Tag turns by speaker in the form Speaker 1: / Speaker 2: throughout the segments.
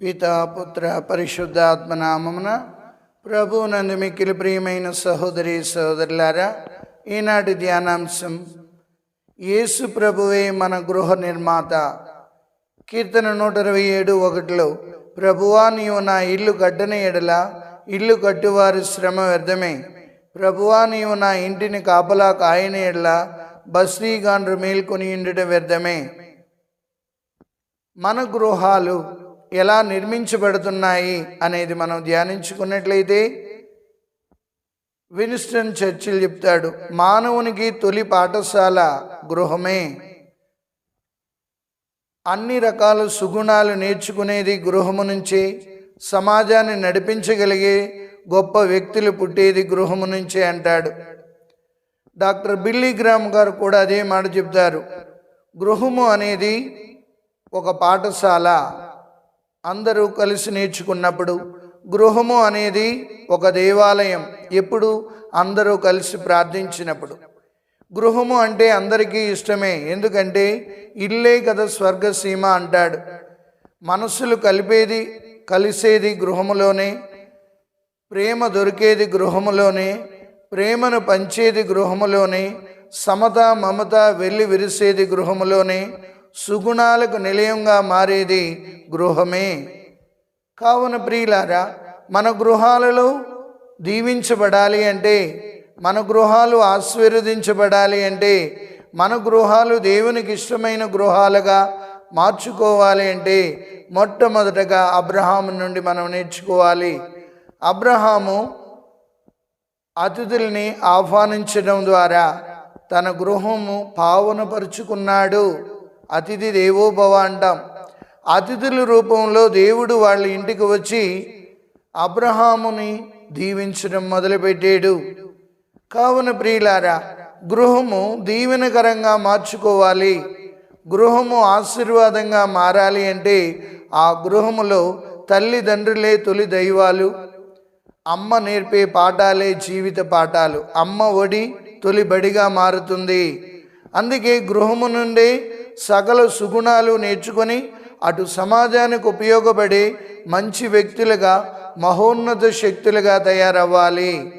Speaker 1: పితాపుత్ర పుత్ర పరిశుద్ధాత్మ ప్రభు నందు మిక్కిలి ప్రియమైన సహోదరి సహోదరులారా ఈనాటి ధ్యానాంశం యేసు ప్రభువే మన గృహ నిర్మాత. కీర్తన నూట ఇరవై ఏడు ఒకటిలో ప్రభువా నీవు నా ఇల్లు కట్టని ఎడల ఇల్లు కట్టువారి శ్రమ వ్యర్థమే. ప్రభువా నీవు నా ఇంటిని కాపలా కాయని ఎడల బస్రీగాండ్రు మేల్కొని ఇండుట వ్యర్థమే. మన గృహాలు ఎలా నిర్మించబడుతున్నాయి అనేది మనం ధ్యానించుకున్నట్లయితే విన్స్టన్ చర్చిల్ చెప్తాడు మానవునికి తొలి పాఠశాల గృహమే. అన్ని రకాల సుగుణాలు నేర్చుకునేది గృహము నుంచి సమాజాన్ని నడిపించగలిగే గొప్ప వ్యక్తులు పుట్టేది గృహము నుంచే అంటాడు. డాక్టర్ బిల్లీ గ్రామ్ గారు కూడా అదే మాట చెప్తారు గృహము అనేది ఒక పాఠశాల అందరూ కలిసి నేర్చుకున్నప్పుడు గృహము అనేది ఒక దేవాలయం ఎప్పుడు అందరూ కలిసి ప్రార్థించినప్పుడు. గృహము అంటే అందరికీ ఇష్టమే ఎందుకంటే ఇల్లే కదా స్వర్గసీమ అంటాడు. మనస్సులు కలిపేది కలిసేది గృహములోనే ప్రేమ దొరికేది గృహములోనే ప్రేమను పంచేది గృహములోనే సమత మమత వెళ్ళి విరిసేది గృహములోనే సుగుణాలకు నిలయంగా మారేది గృహమే. కావున ప్రియులారా మన గృహాలలో దీవించబడాలి అంటే మన గృహాలు ఆశీర్వదించబడాలి అంటే మన గృహాలు దేవునికి ఇష్టమైన గృహాలుగా మార్చుకోవాలి అంటే మొట్టమొదటగా అబ్రహాము నుండి మనం నేర్చుకోవాలి. అబ్రహాము అతిథుల్ని ఆహ్వానించడం ద్వారా తన గృహము పావనపరుచుకున్నాడు. అతిథి దేవోభవ అంటాం. అతిథుల రూపంలో దేవుడు వాళ్ళ ఇంటికి వచ్చి అబ్రహాముని దీవించడం మొదలుపెట్టాడు. కావున ప్రియులారా గృహము దీవెనకరంగా మార్చుకోవాలి. గృహము ఆశీర్వాదంగా మారాలి అంటే ఆ గృహములో తల్లిదండ్రులే తొలి దైవాలు అమ్మ నేర్పే పాఠాలే జీవిత పాఠాలు అమ్మ ఒడి తొలి బడిగా మారుతుంది. అందుకే గృహము నుండి సకల సుగుణాలు నేర్చుకొని అటు సమాజానికి ఉపయోగపడే మంచి వ్యక్తులుగా మహోన్నత శక్తులుగా తయారవ్వాలి.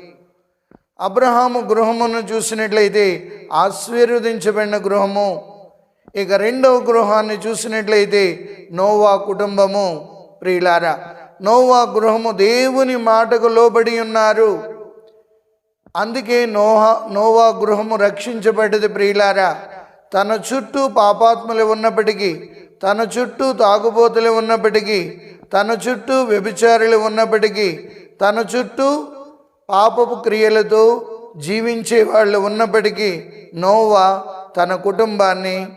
Speaker 1: అబ్రహాము గృహమును చూసినట్లయితే ఆశీర్వదించబడిన గృహము. ఇక రెండవ గృహాన్ని చూసినట్లయితే నోవా కుటుంబము. ప్రియులారా నోవా గృహము దేవుని మాటకు లోబడి ఉన్నారు. అందుకే నోహా నోవా గృహము రక్షించబడ్డది ప్రియులారా. తన చుట్టూ పాపాత్ములు ఉన్నప్పటికీ తన చుట్టూ తాగుబోతులు ఉన్నప్పటికీ తన చుట్టూ వ్యభిచారులు ఉన్నప్పటికీ తన చుట్టూ పాపపు క్రియలతో జీవించే వాళ్ళు ఉన్నప్పటికీ నోవా తన కుటుంబాన్ని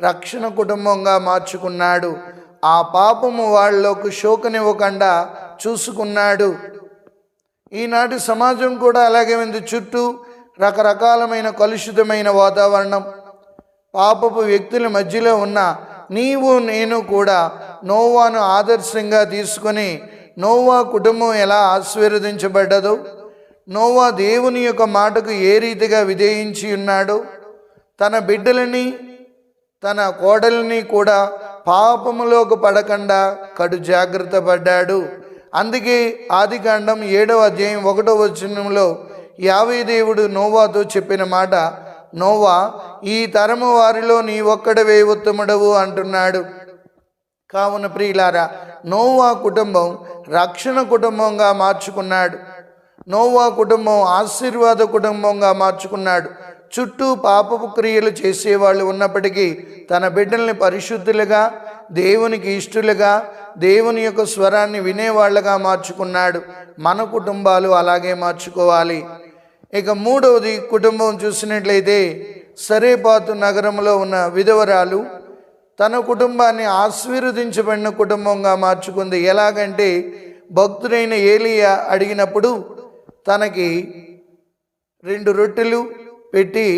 Speaker 1: రక్షణ కుటుంబంగా మార్చుకున్నాడు. ఆ పాపము వాళ్ళకు శోకనివ్వకుండా చూసుకున్నాడు. ఈనాటి సమాజం కూడా అలాగే ఉంది. చుట్టూ రకరకాలమైన కలుషితమైన వాతావరణం పాపపు వ్యక్తుల మధ్యలో ఉన్న నీవు నేను కూడా నోవాను ఆదర్శంగా తీసుకొని నోవా కుటుంబం ఎలా ఆశీర్వదించబడ్డదు నోవా దేవుని యొక్క మాటకు ఏ రీతిగా విధేయించి ఉన్నాడు తన బిడ్డలని తన కోడల్ని కూడా పాపములోకి పడకుండా కడు జాగ్రత్త పడ్డాడు. అందుకే ఆదికాండం ఏడవ అధ్యాయం ఒకటో వచనంలో యావే దేవుడు నోవాతో చెప్పిన మాట నోవా ఈ తరము వారిలో నీ ఒక్కడవే ఉత్తముడవు అంటున్నాడు. కావున ప్రియులారా నోవా కుటుంబం రక్షణ కుటుంబంగా మార్చుకున్నాడు. నోవా కుటుంబం ఆశీర్వాద కుటుంబంగా మార్చుకున్నాడు. చుట్టూ పాపపు క్రియలు చేసేవాళ్ళు ఉన్నప్పటికీ తన బిడ్డల్ని పరిశుద్ధులుగా దేవునికి ఇష్టలుగా దేవుని యొక్క స్వరాన్ని వినేవాళ్ళగా మార్చుకున్నాడు. మన కుటుంబాలు అలాగే మార్చుకోవాలి. ఇక మూడవది కుటుంబం చూసినట్లయితే సరేపాతు నగరంలో ఉన్న విధవరాలు తన కుటుంబాన్ని ఆశీర్వదించబడిన కుటుంబంగా మార్చుకుంది. ఎలాగంటే భక్తుడైన ఏలియా అడిగినప్పుడు తనకి రెండు రొట్టెలు పెట్టి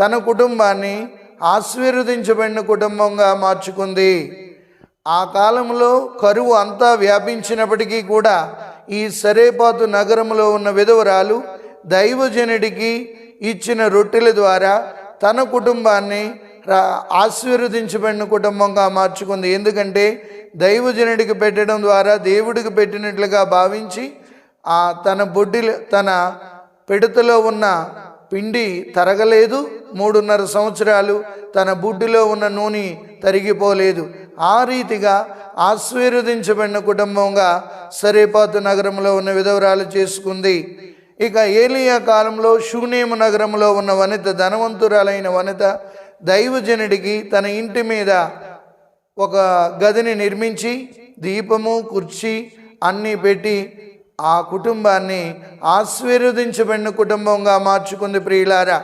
Speaker 1: తన కుటుంబాన్ని ఆశీర్వదించబడిన కుటుంబంగా మార్చుకుంది. ఆ కాలంలో కరువు అంతా వ్యాపించినప్పటికీ కూడా ఈ సరేపాతు నగరంలో ఉన్న విధవరాలు దైవజనుడికి ఇచ్చిన రొట్టెల ద్వారా తన కుటుంబాన్ని రా- ఆశీర్వదించబడిన కుటుంబంగా మార్చుకుంది. ఎందుకంటే దైవజనుడికి పెట్టడం ద్వారా దేవుడికి పెట్టినట్లుగా భావించి ఆ తన బొడ్డిలో తన పిడతలో ఉన్న పిండి తరగలేదు. మూడున్నర సంవత్సరాలు తన బుడ్డిలో ఉన్న నూనె తరిగిపోలేదు. ఆ రీతిగా ఆశీర్వదించబడిన కుటుంబంగా సరేపాతు నగరంలో ఉన్న విధవరాలు చేసుకుంది. ఇక ఏలియా కాలంలో షూనేము నగరంలో ఉన్న వనిత ధనవంతురాలైన వనిత దైవజనుడికి తన ఇంటి మీద ఒక గదిని నిర్మించి దీపము కుర్చీ అన్నీ పెట్టి ఆ కుటుంబాన్ని ఆశీర్వదించబడిన కుటుంబంగా మార్చుకుంది ప్రియులారా.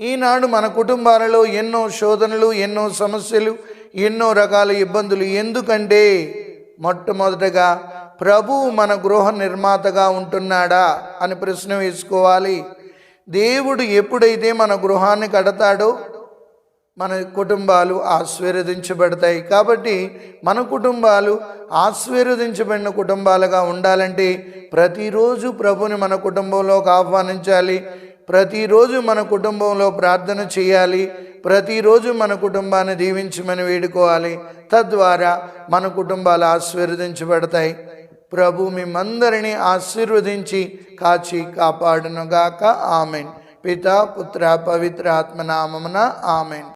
Speaker 1: ఈనాడు మన కుటుంబాలలో ఎన్నో శోధనలు ఎన్నో సమస్యలు ఎన్నో రకాల ఇబ్బందులు. ఎందుకంటే మొట్టమొదటగా ప్రభువు మన గృహ నిర్మాతగా ఉంటున్నాడా అని ప్రశ్న వేసుకోవాలి. దేవుడు ఎప్పుడైతే మన గృహాన్ని కడతాడో మన కుటుంబాలు ఆశీర్వదించబడతాయి. కాబట్టి మన కుటుంబాలు ఆశీర్వదించబడిన కుటుంబాలుగా ఉండాలంటే ప్రతిరోజు ప్రభుని మన కుటుంబంలోకి ఆహ్వానించాలి. ప్రతిరోజు మన కుటుంబంలో ప్రార్థన చేయాలి. ప్రతిరోజు మన కుటుంబాన్ని దీవించమని వేడుకోవాలి. తద్వారా మన కుటుంబాలు ఆశీర్వదించబడతాయి. ప్రభు మిమ్మందరినీ ఆశీర్వదించి కాచి కాపాడునుగాక. ఆమెన్. పిత పుత్ర పవిత్ర ఆత్మనామమున ఆమెన్.